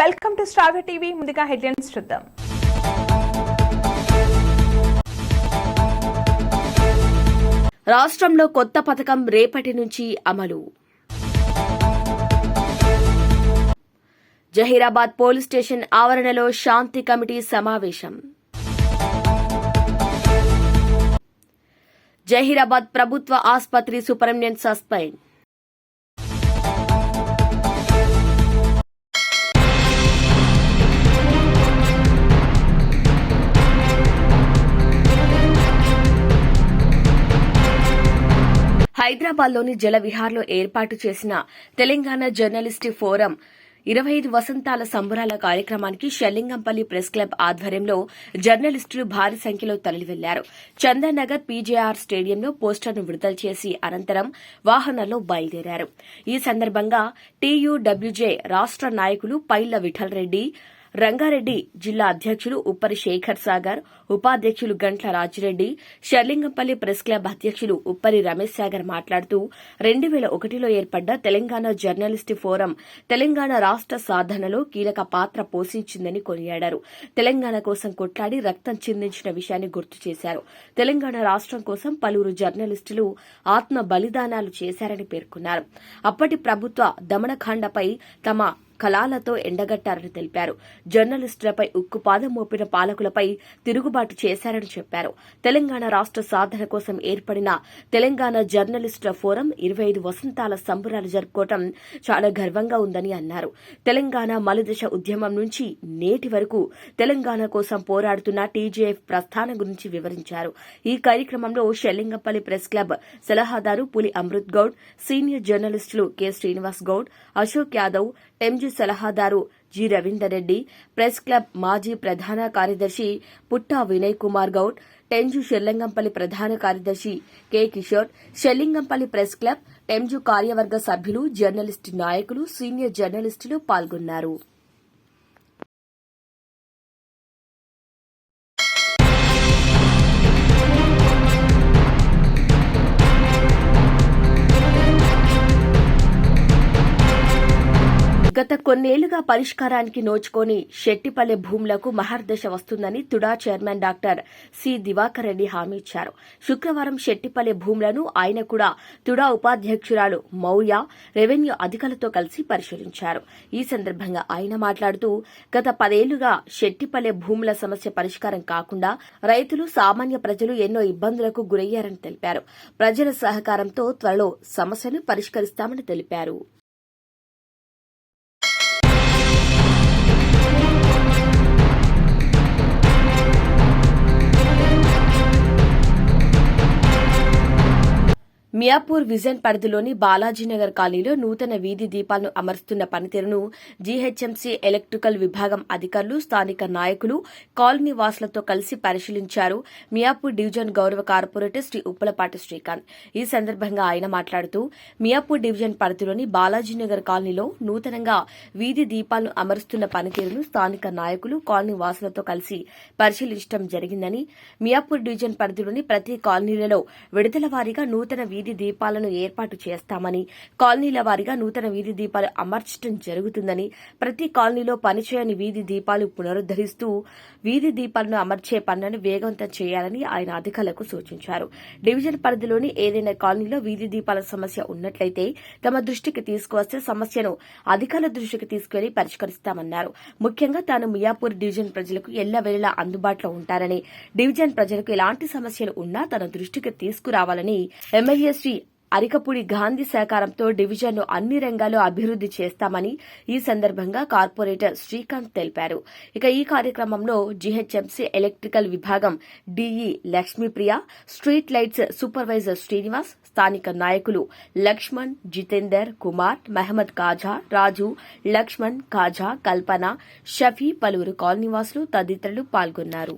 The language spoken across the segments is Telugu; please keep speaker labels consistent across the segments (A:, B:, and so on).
A: Welcome to Star TV. ముందుగా హెడ్లైన్స్ చూద్దాం.
B: రాష్ట్రంలో కొత్త పథకం రేపటి నుంచి అమలు. జహీరాబాద్ పోలీస్ స్టేషన్ ఆవరణలో శాంతి కమిటీ సమావేశం. జహీరాబాద్ ప్రభుత్వ ఆసుపత్రి సూపరింటెండెంట్ సస్పెండ్. హైదరాబాద్లోని జలవిహార్లో ఏర్పాటు చేసిన తెలంగాణ జర్నలిస్టు ఫోరం ఇరవై ఐదు వసంతాల సంబరాల కార్యక్రమానికి షెల్లింగంపల్లి ప్రెస్ క్లబ్ ఆధ్వర్యంలో జర్నలిస్టులు భారీ సంఖ్యలో తరలివెళ్ళారు. చందనగర్ పీజేఆర్ స్టేడియంలో పోస్టర్ను విడుదల చేసి అనంతరం వాహనాల్లో బయలుదేరారు. ఈ సందర్భంగా టీయూడబ్ల్యూజే రాష్ట నాయకులు పైళ్ళ విఠల్ రెడ్డి రంగారెడ్డి జిల్లా అధ్యక్షులు ఉప్పరి శేఖర్ సాగర్ ఉపాధ్యక్షులు గంట్ల రాజిరెడ్డి షర్లింగంపల్లి ప్రెస్ క్లబ్ అధ్యక్షులు ఉప్పరి రమేష్ సాగర్ మాట్లాడుతూ రెండు వేల ఒకటిలో ఏర్పడ్డ తెలంగాణ జర్నలిస్టు ఫోరం తెలంగాణ రాష్ట సాధనలో కీలక పాత్ర పోషించిందని కొనియాడారు. తెలంగాణ కోసం కొట్లాడి రక్తం చిందించిన విషయాన్ని గుర్తు చేశారు. తెలంగాణ రాష్టం కోసం పలువురు జర్నలిస్టులు ఆత్మ బలిదానాలు చేశారని పేర్కొన్నారు. అప్పటి ప్రభుత్వ దమనకాండపై తమ కళాలతో ఎండగట్టారని తెలిపారు. జర్నలిస్టులపై ఉక్కుపాదం మోపిన పాలకులపై తిరుగుబాటు చేశారని చెప్పారు. తెలంగాణ రాష్ట సాధన కోసం ఏర్పడిన తెలంగాణ జర్నలిస్టుల ఫోరం ఇరవై ఐదు వసంతాల సంబరాలు జరుపుకోవటం చాలా గర్వంగా ఉందని అన్నారు. తెలంగాణ మలిదశ ఉద్యమం నుంచి నేటి వరకు తెలంగాణ కోసం పోరాడుతున్న టీజేఎఫ్ ప్రస్థానం గురించి వివరించారు. ఈ కార్యక్రమంలో షెల్లింగపల్లి ప్రెస్ క్లబ్ సలహాదారు పులి అమృత్ గౌడ్ సీనియర్ జర్నలిస్టులు కె శ్రీనివాస్ గౌడ్ అశోక్ యాదవ్ ఎంజి సలహాదారు G. Ravinder Reddy press club మాజీ ప్రధాన కార్యదర్శి పుట్టా వినయ్ కుమార్ గౌడ్ టెంజు షెల్లింగంపల్లి ప్రధాన కార్యదర్శి K. Kishore Shellingampally press club TEMJU కార్యవర్గ సభ్యులు జర్నలిస్టు నాయకులు సీనియర్ జర్నలిస్టులు పాల్గొన్నారు. కొన్నేళ్ళుగా పరిష్కారానికి నోచుకొని శెట్టిపల్లె భూములకు మహర్దశ వస్తుందని TUDA chairman doctor C Divakar Reddy హామీ ఇచ్చారు. శుక్రవారం శెట్టిపల్లె భూములను ఆయన కూడా తుడా ఉపాధ్యక్షురాలు మౌర్య రెవెన్యూ అధికారులతో కలిసి పరిశీలించారు. ఈ సందర్భంగా ఆయన మాట్లాడుతూ గత పదేళ్ళుగా శెట్టిపల్లె భూముల సమస్య పరిష్కారం కాకుండా రైతులు సామాన్య ప్రజలు ఎన్నో ఇబ్బందులకు గురయ్యారని తెలిపారు. ప్రజల సహకారంతో త్వరలో సమస్యను పరిష్కరిస్తామని తెలిపారు. మియాపూర్ విజన్ పరిధిలోని బాలాజీనగర్ కాలనీలో నూతన వీధి దీపాలను అమరుస్తున్న పనితీరును జీహెచ్ఎంసీ ఎలక్ట్రికల్ విభాగం అధికారులు స్థానిక నాయకులు కాలనీ వాసులతో కలిసి పరిశీలించారు. మియాపూర్ డివిజన్ గౌరవ కార్పొరేటర్ శ్రీ ఉప్పలపాటి శ్రీకాంత్. ఈ సందర్భంగా ఆయన మాట్లాడుతూ మియాపూర్ డివిజన్ పరిధిలోని బాలాజీనగర్ కాలనీలో నూతనంగా వీధి దీపాలను అమరుస్తున్న పనితీరును స్థానిక నాయకులు కాలనీ వాసులతో కలిసి పరిశీలించడం జరిగిందని మియాపూర్ డివిజన్ పరిధిలోని ప్రతి కాలనీలలో విడుదల వారీగా నూతన వీధి దీపాలను ఏర్పాటు చేస్తామని కాలనీల వారీగా నూతన వీధి దీపాలు అమర్చడం జరుగుతుందని ప్రతి కాలనీలో పనిచేయని వీధి దీపాలు పునరుద్దరిస్తూ వీధి దీపాలను అమర్చే పనులను వేగవంతం చేయాలని ఆయన అధికారులకు సూచించారు. డివిజన్ పరిధిలోని ఏదైనా కాలనీలో వీధి దీపాల సమస్య ఉన్నట్లయితే తమ దృష్టికి తీసుకువస్తే సమస్యను అధికారుల దృష్టికి తీసుకువెళ్ళి పరిష్కరిస్తామన్నారు. ముఖ్యంగా తాను మియాపూర్ డివిజన్ ప్రజలకు ఎల్లవేళలా అందుబాటులో ఉంటారని డివిజన్ ప్రజలకు ఎలాంటి సమస్యలు ఉన్నా తన దృష్టికి తీసుకురావాలని ఎమ్మెల్యే శ్రీ అరికపూడి గాంధీ సహకారంతో డివిజన్ను అన్ని రంగాల్లో అభివృద్ది చేస్తామని ఈ సందర్భంగా కార్పొరేటర్ శ్రీకాంత్ తెలిపారు. ఇక ఈ కార్యక్రమంలో జీహెచ్ఎంసీ ఎలక్ట్రికల్ విభాగం DE Lakshmipriya street lights supervisor Srinivas స్థానిక నాయకులు లక్ష్మణ్ జితేందర్ కుమార్ మహమ్మద్ కాజా రాజు లక్ష్మణ్ కాజా కల్పన షఫీ పలువురు కాలనీవాసులు తదితరులు పాల్గొన్నారు.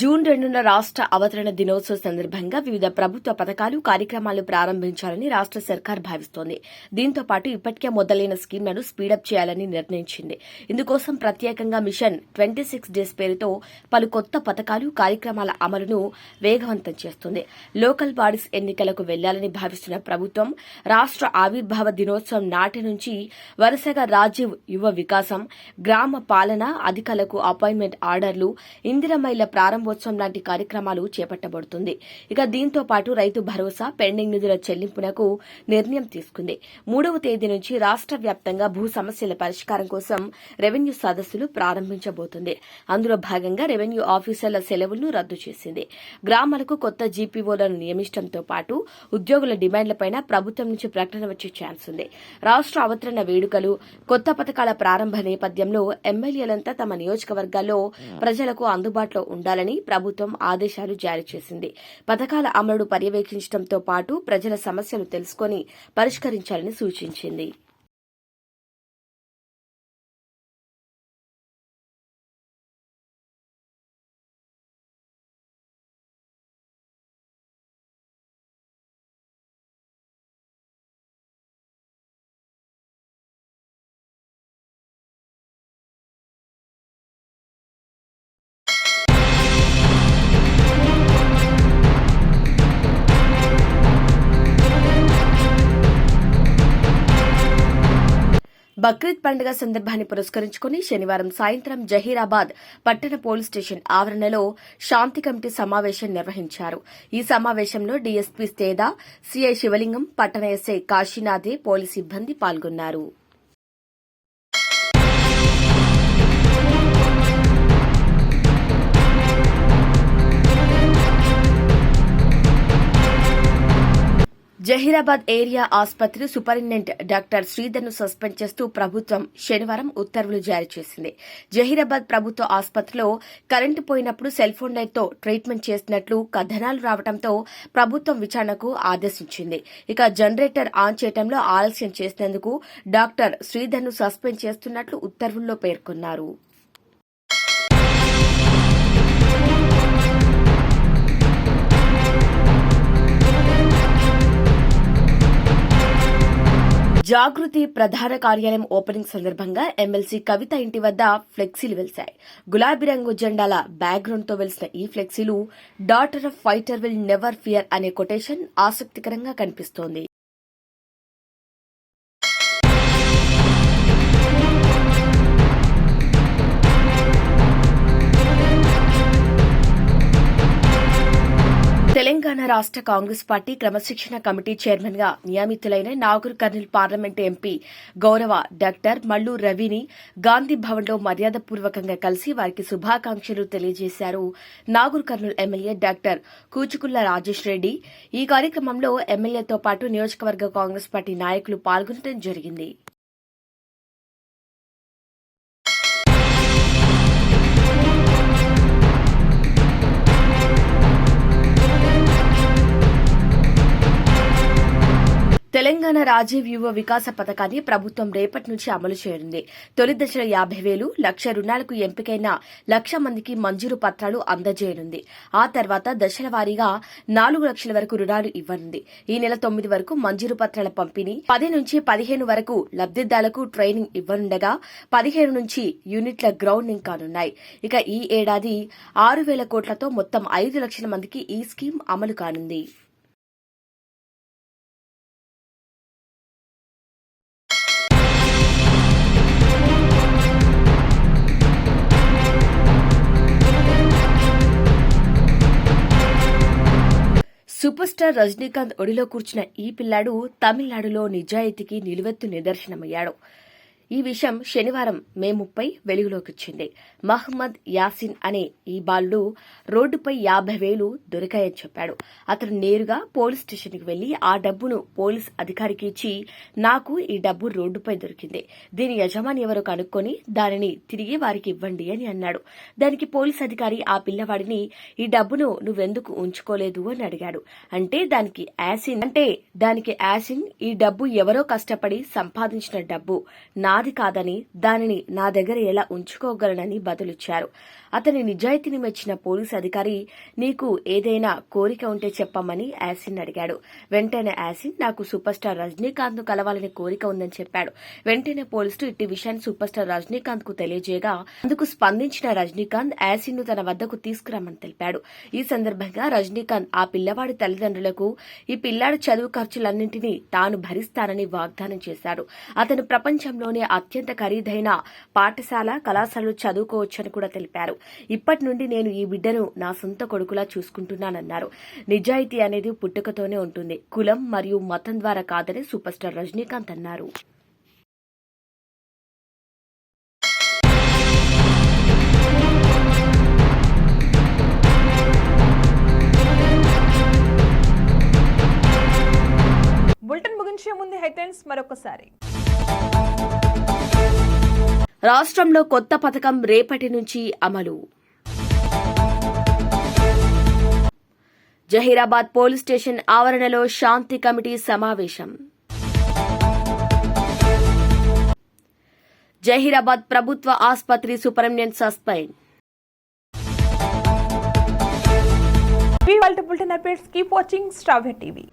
B: జూన్ రెండున రాష్ట్ర అవతరణ దినోత్సవ సందర్భంగా వివిధ ప్రభుత్వ పథకాలు కార్యక్రమాలు ప్రారంభించాలని రాష్ట్ర సర్కార్ భావిస్తోంది. దీంతో పాటు ఇప్పటికే మొదలైన స్కీమ్లను స్పీడప్ చేయాలని నిర్ణయించింది. ఇందుకోసం ప్రత్యేకంగా మిషన్ ట్వంటీ సిక్స్ డేస్ పేరుతో పలు కొత్త పథకాలు కార్యక్రమాల అమలును వేగవంతం చేస్తుంది. లోకల్ బాడీస్ ఎన్నికలకు వెళ్ళాలని భావిస్తున్న ప్రభుత్వం రాష్ట్ర ఆవిర్భావ దినోత్సవం నాటి నుంచి వరుసగా రాజీవ్ యువ వికాసం గ్రామ పాలన అధికారులకు అపాయింట్మెంట్ ఆర్డర్లు ఇందిరమైల ప్రారంభ ప్రారంభోత్సవం లాంటి కార్యక్రమాలు చేపట్టబడుతుంది. ఇక దీంతో పాటు రైతు భరోసా పెండింగ్ నిధుల చెల్లింపునకు నిర్ణయం తీసుకుంది. మూడవ తేదీ నుంచి రాష్ట్ర వ్యాప్తంగా భూ సమస్యల పరిష్కారం కోసం రెవెన్యూ సదస్సులు ప్రారంభించబోతుంది. అందులో భాగంగా రెవెన్యూ ఆఫీసర్ల సెలవులను రద్దు చేసింది. గ్రామాలకు కొత్త జీపీఓలను నియమించడంతో పాటు ఉద్యోగుల డిమాండ్లపై ప్రభుత్వం నుంచి ప్రకటన వచ్చే ఛాన్స్ ఉంది. రాష్ట్ర అవతరణ వేడుకలు కొత్త పథకాల ప్రారంభ నేపథ్యంలో ఎమ్మెల్యేలంతా తమ నియోజకవర్గాల్లో ప్రజలకు అందుబాటులో ఉండాలని ప్రభుత్వం ఆదేశాలు జారీ చేసింది. పథకాల అమలును పర్యవేక్షించడంతో పాటు ప్రజల సమస్యలు తెలుసుకొని పరిష్కరించాలని సూచించింది. బక్రీద్ పండుగ సందర్భాన్ని పురస్కరించుకుని శనివారం సాయంత్రం జహీరాబాద్ పట్టణ పోలీస్ స్టేషన్ ఆవరణలో శాంతి కమిటీ సమావేశం నిర్వహించారు. ఈ సమావేశంలో డీఎస్పీ స్తేదా సీఐ శివలింగం పట్టణ ఎస్ఐ కాశీనాథే పోలీస్ సిబ్బంది పాల్గొన్నారు. జహీరాబాద్ ఏరియా ఆసుపత్రి సూపరింటెండెంట్ డాక్టర్ శ్రీధర్ను సస్పెండ్ చేస్తూ ప్రభుత్వం శనివారం ఉత్తర్వులు జారీ చేసింది. జహీరాబాద్ ప్రభుత్వ ఆసుపత్రిలో కరెంటు పోయినప్పుడు సెల్ ఫోన్ లైట్తో ట్రీట్మెంట్ చేసినట్లు కథనాలు రావడంతో ప్రభుత్వం విచారణకు ఆదేశించింది. ఇక జనరేటర్ ఆన్ చేయడంలో ఆలస్యం చేసినందుకు డాక్టర్ శ్రీధర్ను సస్పెండ్ చేస్తున్నట్లు ఉత్తర్వుల్లో పేర్కొన్నారు. జాగృతి ప్రధాన కార్యాలయం ఓపెనింగ్ సందర్భంగా ఎమ్మెల్సీ కవిత ఇంటి వద్ద ఫ్లెక్సీలు వెలిశాయి. గులాబీ రంగు జెండాల బ్యాక్గ్రౌండ్తో వెలిసిన ఈ ఫ్లెక్సీలు daughter of fighter will never fear అనే కొటేషన్ ఆసక్తికరంగా కనిపిస్తోంది. తెలంగాణ రాష్ట్ర కాంగ్రెస్ పార్టీ క్రమశిక్షణ కమిటీ చైర్మన్గా నియమితులైన నాగూర్ కర్నూల్ పార్లమెంట్ ఎంపీ గౌరవ డాక్టర్ మల్లు రవిని గాంధీ భవన్లో మర్యాదపూర్వకంగా కలిసి వారికి శుభాకాంక్షలు తెలియజేశారు. Nagar Kurnool MLA doctor Kuchukulla Rajesh Reddy. ఈ కార్యక్రమంలో ఎమ్మెల్యేతో పాటు నియోజకవర్గ కాంగ్రెస్ పార్టీ నాయకులు పాల్గొనడం జరిగింది. తెలంగాణ రాజీవ్ యువ వికాస పథకాన్ని ప్రభుత్వం రేపటి నుంచి అమలు చేయనుంది. తొలి దశలో యాభై వేలు లక్ష రుణాలకు ఎంపికైన లక్ష మందికి మంజూరు పత్రాలు అందజేయనుంది. ఆ తర్వాత దశల వారీగా నాలుగు లక్షల వరకు రుణాలు ఇవ్వనుంది. ఈ నెల తొమ్మిది వరకు మంజూరు పత్రాల పంపిణీ పది నుంచి పదిహేను వరకు లబ్దిదారులకు ట్రైనింగ్ ఇవ్వనుండగా పదిహేను నుంచి యూనిట్ల గ్రౌండింగ్ కానున్నాయి. ఇక ఈ ఏడాది ఆరు వేల కోట్లతో మొత్తం ఐదు లక్షల మందికి ఈ స్కీమ్ అమలు కానుంది. సూపర్ స్టార్ రజనీకాంత్ ఒడిలో కూర్చున్న ఈ పిల్లాడు తమిళనాడులో నిజాయితీకి నిలువెత్తు నిదర్శనమయ్యాడు. ఈ విషయం శనివారం మే ముప్పై వెలుగులోకొచ్చింది. మహమ్మద్ యాసిన్ అనే ఈ బాలుడు రోడ్డుపై యాభై వేలు దొరికాయని చెప్పాడు. అతను నేరుగా పోలీస్ స్టేషన్కి వెళ్ళి ఆ డబ్బును పోలీస్ అధికారికి ఇచ్చి నాకు ఈ డబ్బు రోడ్డుపై దొరికింది. దీని యజమాని ఎవరో కనుక్కొని దానిని తిరిగి వారికి ఇవ్వండి అని అన్నాడు. దానికి పోలీస్ అధికారి ఆ పిల్లవాడిని ఈ డబ్బును నువ్వెందుకు ఉంచుకోలేదు అని అడిగాడు. అంటే దానికి యాసిన్ అంటే దానికి యాసిన్ ఈ డబ్బు ఎవరో కష్టపడి సంపాదించిన డబ్బు నా నాది కాదని దానిని నా దగ్గర ఎలా ఉంచుకోగలనని బదులిచ్చారు. అతని నిజాయితీని మెచ్చిన పోలీస్ అధికారి నీకు ఏదైనా కోరిక ఉంటే చెప్పమని యాసిన్ అడిగాడు. వెంటనే యాసిన్ నాకు సూపర్ స్టార్ రజనీకాంత్ను కలవాలనే కోరిక ఉందని చెప్పాడు. వెంటనే పోలీసులు ఇట్టి విషయాన్ని సూపర్ స్టార్ రజనీకాంత్కు తెలియజేయగా అందుకు స్పందించిన రజనీకాంత్ యాసిన్ను తన వద్దకు తీసుకురమ్మని తెలిపాడు. ఈ సందర్భంగా రజనీకాంత్ ఆ పిల్లవాడి తల్లిదండ్రులకు ఈ పిల్లాడి చదువు ఖర్చులన్నింటినీ తాను భరిస్తానని వాగ్దానం చేశాడు. అతను ప్రపంచంలోనే అత్యంత ఖరీదైన పాఠశాల కళాశాలలు చదువుకోవచ్చని కూడా తెలిపారు. ఇప్పటి నుండి నేను ఈ బిడ్డను నా సొంత కొడుకులా చూసుకుంటున్నానన్నారు. నిజాయితీ అనేది పుట్టుకతోనే ఉంటుంది. కులం మరియు మతం ద్వారా కాదని సూపర్ స్టార్ రజనీకాంత్ అన్నారు.
A: బులెటిన్ ముగించే ముందు హెడ్లైన్స్ మరొకసారి.
B: రాష్ట్రంలో కొత్త పథకం రేపటి నుంచి అమలు. జహీరాబాద్ పోలీస్ స్టేషన్ ఆవరణలో శాంతి కమిటీ సమావేశం. జహీరాబాద్ ప్రభుత్వ ఆసుపత్రి superintendent suspend.
A: Bulletin updates keep watching Star TV.